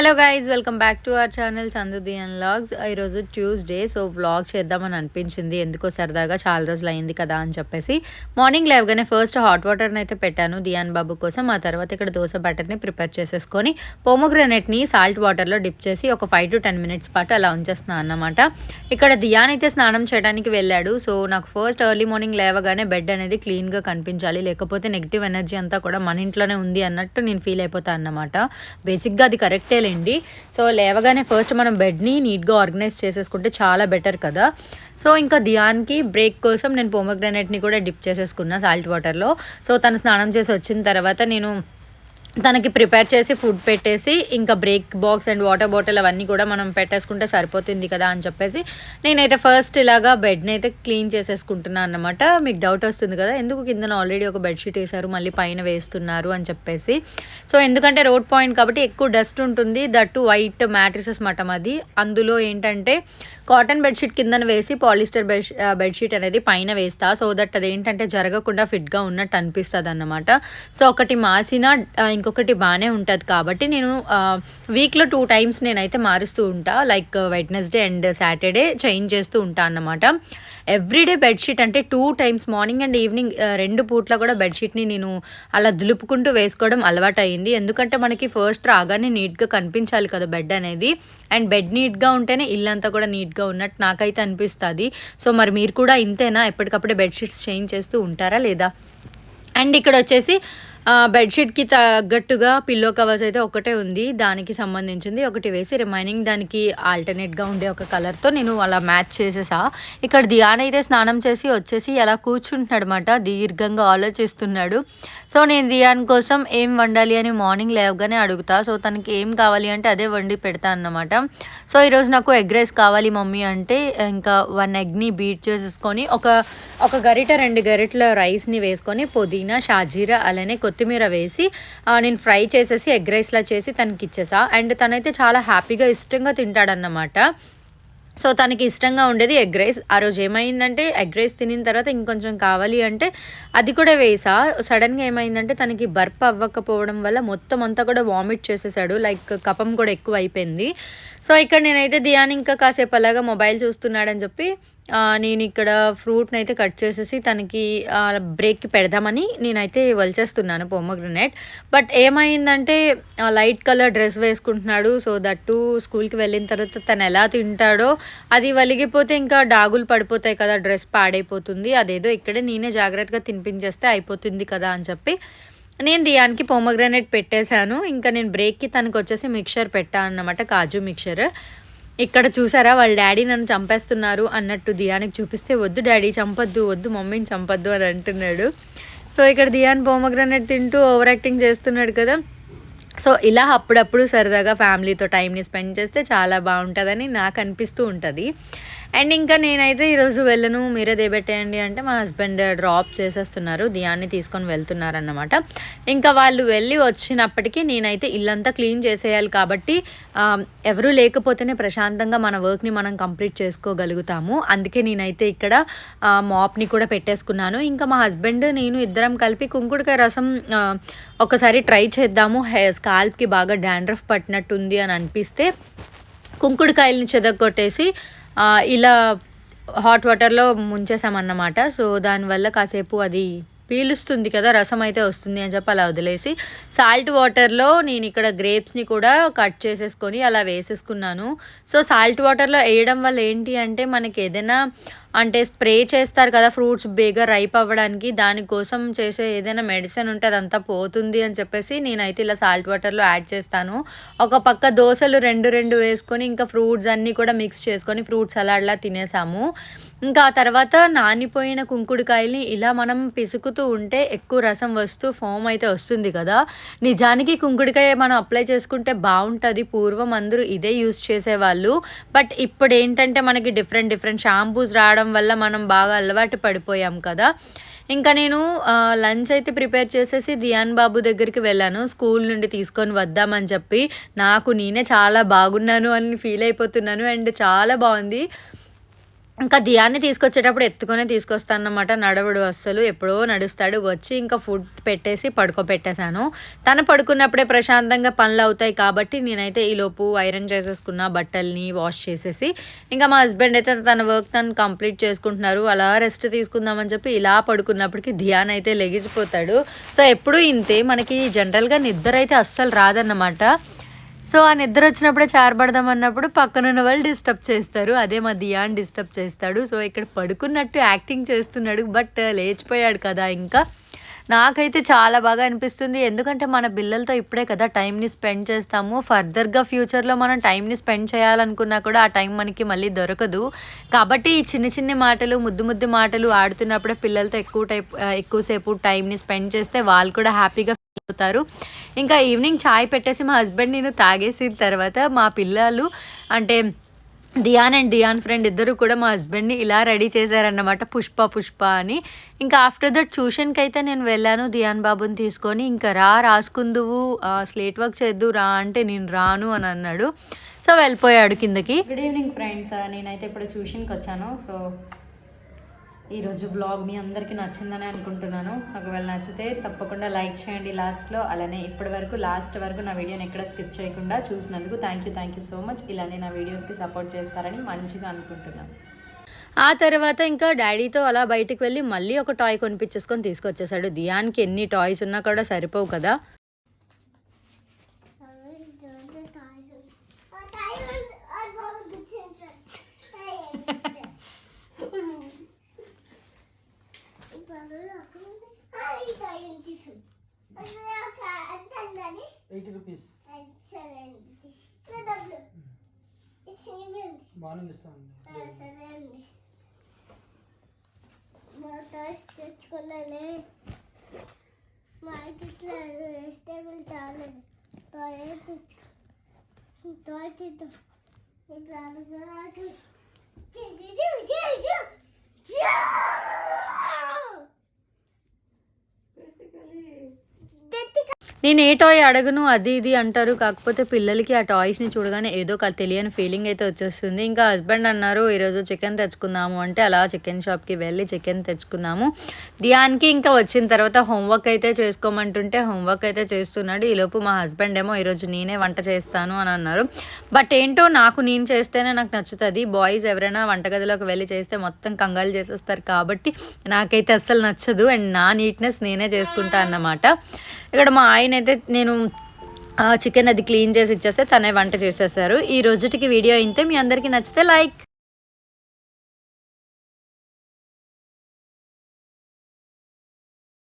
Hello guys welcome back to our channel చందుది and vlogs ఈరోజు Tuesday so vlog చేద్దామని అనిపించింది. ఎందుకో సరదాగా చాలా రోజులు అయింది కదా అని చెప్పేసి మార్నింగ్ లేవగానే ఫస్ట్ హాట్ వాటర్ని అయితే పెట్టాను దియాన్ బాబు కోసం. ఆ తర్వాత ఇక్కడ దోశ బ్యాటర్ని ప్రిపేర్ చేసేసుకొని పోమోగ్రనెట్ని సాల్ట్ వాటర్లో డిప్ చేసి ఒక ఫైవ్ టు టెన్ మినిట్స్ పాటు అలా ఉంచేస్తున్నాను అన్నమాట. ఇక్కడ దియాన్ అయితే స్నానం చేయడానికి వెళ్ళాడు. సో నాకు ఫస్ట్ ఎర్లీ మార్నింగ్ లేవగానే బెడ్ అనేది క్లీన్గా కనిపించాలి. లేకపోతే నెగిటివ్ ఎనర్జీ అంతా కూడా మన ఇంట్లోనే ఉంది అన్నట్టు నేను ఫీల్ అయిపోతాను అన్నమాట. బేసిక్గా అది కరెక్టే లేండి సో లేవగానే ఫస్ట్ మనం బెడ్ని నీట్గా ఆర్గనైజ్ చేసేసుకుంటే చాలా బెటర్ కదా. సో ఇంకా దియాన్కి బ్రేక్ కోసం నేను పోమగ్రానైట్ని కూడా డిప్ చేసేసుకున్నా సాల్ట్ వాటర్లో. సో తను స్నానం చేసి వచ్చిన తర్వాత నేను తనకి ప్రిపేర్ చేసి ఫుడ్ పెట్టేసి ఇంకా break box and water bottle అవన్నీ కూడా మనం పెట్టేసుకుంటే సరిపోతుంది కదా అని చెప్పేసి నేనైతే ఫస్ట్ ఇలాగా బెడ్ని అయితే క్లీన్ చేసేసుకుంటున్నాను అనమాట మీకు డౌట్ వస్తుంది కదా ఎందుకు కిందన ఆల్రెడీ ఒక బెడ్షీట్ వేశారు మళ్ళీ పైన వేస్తున్నారు అని చెప్పేసి. సో ఎందుకంటే రోడ్ పాయింట్ కాబట్టి ఎక్కువ డస్ట్ ఉంటుంది దట్టు వైట్ మ్యాట్రిసెస్ మటం అది అందులో ఏంటంటే కాటన్ బెడ్షీట్ కిందన వేసి పాలిస్టర్ బెడ్ బెడ్షీట్ అనేది పైన వేస్తా. సో దట్ అది ఏంటంటే జరగకుండా ఫిట్గా ఉన్నట్టు అనిపిస్తుంది అన్నమాట సో ఒకటి మాసిన ఇంకొకటి బాగానే ఉంటుంది కాబట్టి నేను వీక్లో టూ టైమ్స్ నేనైతే మారుస్తూ ఉంటా. Like Wednesday and Saturday change చేస్తూ ఉంటా అన్నమాట. ఎవ్రీడే బెడ్షీట్ అంటే two times morning and evening రెండు పూట్ల కూడా బెడ్షీట్ని నేను అలా దులుపుకుంటూ వేసుకోవడం అలవాటు అయింది ఎందుకంటే మనకి ఫస్ట్ రాగానే నీట్గా కనిపించాలి కదా బెడ్ అనేది. అండ్ బెడ్ నీట్గా ఉంటేనే ఇల్లంతా కూడా నీట్గా ఉన్నట్టు నాకైతే అనిపిస్తుంది. సో మరి మీరు కూడా ఇంతేనా? ఎప్పటికప్పుడే బెడ్షీట్స్ చేంజ్ చేస్తూ ఉంటారా లేదా? అండ్ ఇక్కడ వచ్చేసి బెడ్షీట్కి తగ్గట్టుగా పిల్లో కవర్స్ అయితే ఒకటే ఉంది. దానికి సంబంధించింది ఒకటి వేసి రిమైనింగ్ దానికి ఆల్టర్నేట్గా ఉండే ఒక కలర్తో నేను అలా మ్యాచ్ చేసేసా. ఇక్కడ దియాన్ అయితే స్నానం చేసి వచ్చేసి అలా కూర్చుంటున్నాడు అనమాట దీర్ఘంగా ఆలోచిస్తున్నాడు. సో నేను దియాన్ కోసం ఏం వండాలి అని మార్నింగ్ లేవగానే అడుగుతా. సో తనకి ఏం కావాలి అంటే అదే వండి పెడతా అన్నమాట. సో ఈరోజు నాకు ఎగ్ రైస్ కావాలి మమ్మీ అంటే ఇంకా వన్ ఎగ్ని బీట్ చేసేసుకొని ఒక ఒక గరిట రెండు గరిటల రైస్ని వేసుకొని పుదీనా షాజీరా అలానే కొత్తిమీర వేసి నేను ఫ్రై చేసేసి ఎగ్ రైస్లా చేసి తనకి ఇచ్చేసా. అండ్ తనైతే చాలా హ్యాపీగా ఇష్టంగా తింటాడన్నమాట. సో తనకి ఇష్టంగా ఉండేది ఎగ్ రైస్. ఆ రోజు ఏమైందంటే ఎగ్ రైస్ తినిన తర్వాత ఇంకొంచెం కావాలి అంటే అది కూడా వేసా. సడన్గా ఏమైందంటే తనకి బర్ప్ అవ్వకపోవడం వల్ల మొత్తం అంతా కూడా వామిట్ చేసేసాడు. లైక్ కపం కూడా ఎక్కువ అయిపోయింది సో ఇక్కడ నేనైతే దియాని ఇంకా కాసేపు అలాగా మొబైల్ చూస్తున్నాడని చెప్పి నేను ఇక్కడ ఫ్రూట్ని అయితే కట్ చేసేసి తనకి బ్రేక్కి పెడదామని నేనైతే వలిచేస్తున్నాను పోమగ్రనేట్. బట్ ఏమైందంటే లైట్ కలర్ డ్రెస్ వేసుకుంటున్నాడు. సో దట్టు స్కూల్కి వెళ్ళిన తర్వాత తను ఎలా తింటాడో అది వలిగిపోతే ఇంకా డాగులు పడిపోతాయి కదా డ్రెస్ పాడైపోతుంది. అదేదో ఇక్కడే నేనే జాగ్రత్తగా తినిపించేస్తే అయిపోతుంది కదా అని చెప్పి నేను దియానికి పోమగ్రానైట్ పెట్టేశాను. ఇంకా నేను బ్రేక్కి తనకు వచ్చేసి మిక్చర్ పెట్టా అన్నమాట కాజు మిక్చర్. ఇక్కడ చూసారా వాళ్ళ డాడీ నన్ను చంపేస్తున్నారు అన్నట్టు దియానికి చూపిస్తే వద్దు డాడీ చంపొద్దు వద్దు మమ్మీని చంపొద్దు అని అంటున్నాడు. సో ఇక్కడ దియాన్ పోమగ్రనేట్ తింటూ ఓవర్ యాక్టింగ్ చేస్తున్నాడు కదా. సో ఇలా అప్పుడప్పుడు సరదాగా ఫ్యామిలీతో టైంని స్పెండ్ చేస్తే చాలా బాగుంటుందని నాకు అనిపిస్తూ ఉంటుంది. అండ్ ఇంకా నేనైతే ఈరోజు వెళ్ళను మీరే దేబెట్టేయండి అంటే మా హస్బెండ్ డ్రాప్ చేసేస్తున్నారు దియాన్ని తీసుకొని వెళ్తున్నారన్నమాట. ఇంకా వాళ్ళు వెళ్ళి వచ్చినప్పటికీ నేనైతే ఇల్లంతా క్లీన్ చేసేయాలి కాబట్టి ఎవరూ లేకపోతేనే ప్రశాంతంగా మన వర్క్ని మనం కంప్లీట్ చేసుకోగలుగుతాము. అందుకే నేనైతే ఇక్కడ మాప్ని కూడా పెట్టేసుకున్నాను. ఇంకా మా హస్బెండ్ నేను ఇద్దరం కలిపి కుంకుడుకాయ రసం ఒకసారి ట్రై చేద్దాము. హెయిర్ స్కాల్ప్కి బాగా డాండ్రఫ్ పట్టినట్టుంది అని అనిపిస్తే కుంకుడుకాయలని చెదగొట్టేసి ఇలా హాట్ వాటర్లో ముంచేసామన్నమాట. సో దానివల్ల కాసేపు అది పీలుస్తుంది కదా రసం అయితే వస్తుంది అని చెప్పి అలా వదిలేసి సాల్ట్ వాటర్లో నేను ఇక్కడ గ్రేప్స్ని కూడా కట్ చేసేసుకొని అలా వేసేసుకున్నాను. సో సాల్ట్ వాటర్లో వేయడం వల్ల ఏంటి అంటే మనకి ఏదైనా అంటే స్ప్రే చేస్తారు కదా ఫ్రూట్స్ బేగా రైప్ అవ్వడానికి దానికోసం చేసే ఏదైనా మెడిసిన్ ఉంటే అదంతా పోతుంది అని చెప్పేసి నేనైతే ఇలా సాల్ట్ వాటర్లో యాడ్ చేస్తాను. ఒక పక్క దోశలు రెండు రెండు వేసుకొని ఇంకా ఫ్రూట్స్ అన్నీ కూడా మిక్స్ చేసుకొని ఫ్రూట్ సలాడ్లా తినేసాము. ఇంకా ఆ తర్వాత నానిపోయిన కుంకుడుకాయల్ని ఇలా మనం పిసుకుతూ ఉంటే ఎక్కువ రసం వస్తూ ఫోమ్ అయితే వస్తుంది కదా. నిజానికి కుంకుడుకాయ మనం అప్లై చేసుకుంటే బాగుంటుంది పూర్వం అందరూ ఇదే యూస్ చేసేవాళ్ళు. బట్ ఇప్పుడు ఏంటంటే మనకి డిఫరెంట్ డిఫరెంట్ షాంపూస్ రావడం వల్ల మనం బాగా అలవాటు పడిపోయాం కదా. ఇంకా నేను లంచ్ అయితే ప్రిపేర్ చేసేసి దియాన్ బాబు దగ్గరికి వెళ్ళాను. స్కూల్ నుండి తీసుకొని వద్దామని చెప్పి నాకు నేనే చాలా బాగున్నాను అని ఫీల్ అయిపోతున్నాను అండ్ చాలా బాగుంది. ఇంకా దియాన్ని తీసుకొచ్చేటప్పుడు ఎత్తుకునే తీసుకొస్తాను అన్నమాట నడవడు అస్సలు. ఎప్పుడో నడుస్తాడు. వచ్చి ఇంకా ఫుడ్ పెట్టేసి పడుకోబెట్టేశాను. తను పడుకున్నప్పుడే ప్రశాంతంగా పనులు అవుతాయి కాబట్టి నేనైతే ఈలోపు ఐరన్ చేసేసుకున్న బట్టల్ని వాష్ చేసేసి. ఇంకా మా హస్బెండ్ అయితే తన వర్క్ తను కంప్లీట్ చేసుకుంటున్నారు. అలా రెస్ట్ తీసుకుందామని చెప్పి ఇలా పడుకున్నప్పటికీ ధ్యాన్ అయితే లెగిసిపోతాడు. సో ఎప్పుడూ ఇంతే. మనకి జనరల్గా నిద్ర అయితే అస్సలు రాదన్నమాట. సో ఆ నిద్ర వచ్చినప్పుడే చారబడదాం అన్నప్పుడు పక్కనున్న వాళ్ళు డిస్టర్బ్ చేస్తారు. అదే మా దియాన్ డిస్టర్బ్ చేస్తాడు. సో ఇక్కడ పడుకున్నట్టు యాక్టింగ్ చేస్తున్నాడు. బట్ లేచిపోయాడు కదా ఇంకా. నాకైతే చాలా బాగా అనిపిస్తుంది. ఎందుకంటే మన పిల్లలతో ఇప్పుడే కదా టైంని స్పెండ్ చేస్తాము. ఫర్దర్గా ఫ్యూచర్లో మనం టైంని స్పెండ్ చేయాలనుకున్నా కూడా ఆ టైం మనకి మళ్ళీ దొరకదు. కాబట్టి ఈ చిన్న చిన్న మాటలు ముద్దు ముద్దు మాటలు ఆడుతున్నప్పుడే పిల్లలతో ఎక్కువ టైప్ ఎక్కువసేపు టైంని స్పెండ్ చేస్తే వాళ్ళు కూడా హ్యాపీగా అవుతారు ఇంకా ఈవినింగ్ చాయ్ పెట్టేసి మా హస్బెండ్ నేను తాగేసిన తర్వాత మా పిల్లలు అంటే దియాన్ అండ్ దియాన్ ఫ్రెండ్ ఇద్దరు కూడా మా హస్బెండ్ని ఇలా రెడీ చేశారన్నమాట. పుష్ప పుష్ప అని. ఇంకా ఆఫ్టర్ దట్ ట్యూషన్కి అయితే నేను వెళ్ళాను దియాన్ బాబుని తీసుకొని. ఇంకా రా రాసుకుందువు స్లేట్ వర్క్ చేద్దు రా అంటే నేను రాను అని అన్నాడు. సో వెళ్ళిపోయాడు కిందకి. Good evening friends. నేనైతే ఇప్పుడు ట్యూషన్కి వచ్చాను. సో ఈరోజు బ్లాగ్ మీ అందరికీ నచ్చిందని అనుకుంటున్నాను. ఒకవేళ నచ్చితే తప్పకుండా లైక్ చేయండి లాస్ట్లో అలానే ఇప్పటి వరకు లాస్ట్ వరకు నా వీడియోని ఎక్కడ స్కిప్ చేయకుండా చూసినందుకు thank you thank you so much ఇలానే నా వీడియోస్కి సపోర్ట్ చేస్తారని మంచిగా అనుకుంటున్నాను. ఆ తర్వాత ఇంకా డాడీతో అలా బయటకు వెళ్ళి మళ్ళీ ఒక టాయ్ కొనిపించేసుకొని తీసుకొచ్చేసాడు. దియాన్కి ఎన్ని టాయ్స్ ఉన్నా కూడా సరిపోవు కదా. ఎయిటీ రూపీస్ బాగానే ఇస్తామండి తెచ్చుకున్నానే మా ఇంట్లో వెజిటేబుల్ తాగలేదు తాగే తెచ్చుకో ఇప్పుడు అనుకున్నాకు నేను ఏ టాయ్ అడగను అది ఇది అంటారు. కాకపోతే పిల్లలకి ఆ టాయ్స్ని చూడగానే ఏదో ఒక తెలియని ఫీలింగ్ అయితే వచ్చేస్తుంది. ఇంకా హస్బెండ్ అన్నారు ఈరోజు చికెన్ తెచ్చుకుందాము. అంటే అలా చికెన్ షాప్కి వెళ్ళి చికెన్ తెచ్చుకున్నాము. దియాన్కి ఇంకా వచ్చిన తర్వాత హోంవర్క్ అయితే చేసుకోమంటుంటే హోంవర్క్ అయితే చేస్తున్నాడు. ఈలోపు మా హస్బెండ్ ఏమో ఈరోజు నేనే వంట చేస్తాను అని అన్నారు. బట్ ఏంటో నాకు నేను చేస్తేనే నాకు నచ్చుతుంది. బాయ్స్ ఎవరైనా వంటగదిలోకి వెళ్ళి చేస్తే మొత్తం కంగాలు చేసేస్తారు కాబట్టి నాకైతే అస్సలు నచ్చదు. అండ్ నా నీట్నెస్ నేనే చేసుకుంటా అన్నమాట. ఇక్కడ మా ఆయన అయితే నేను చికెన్ అది క్లీన్ చేసి ఇచ్చేస్తే తనే వంట చేసేసారు. ఈ రోజుటికి వీడియో అయితే మీ అందరికీ నచ్చితే లైక్.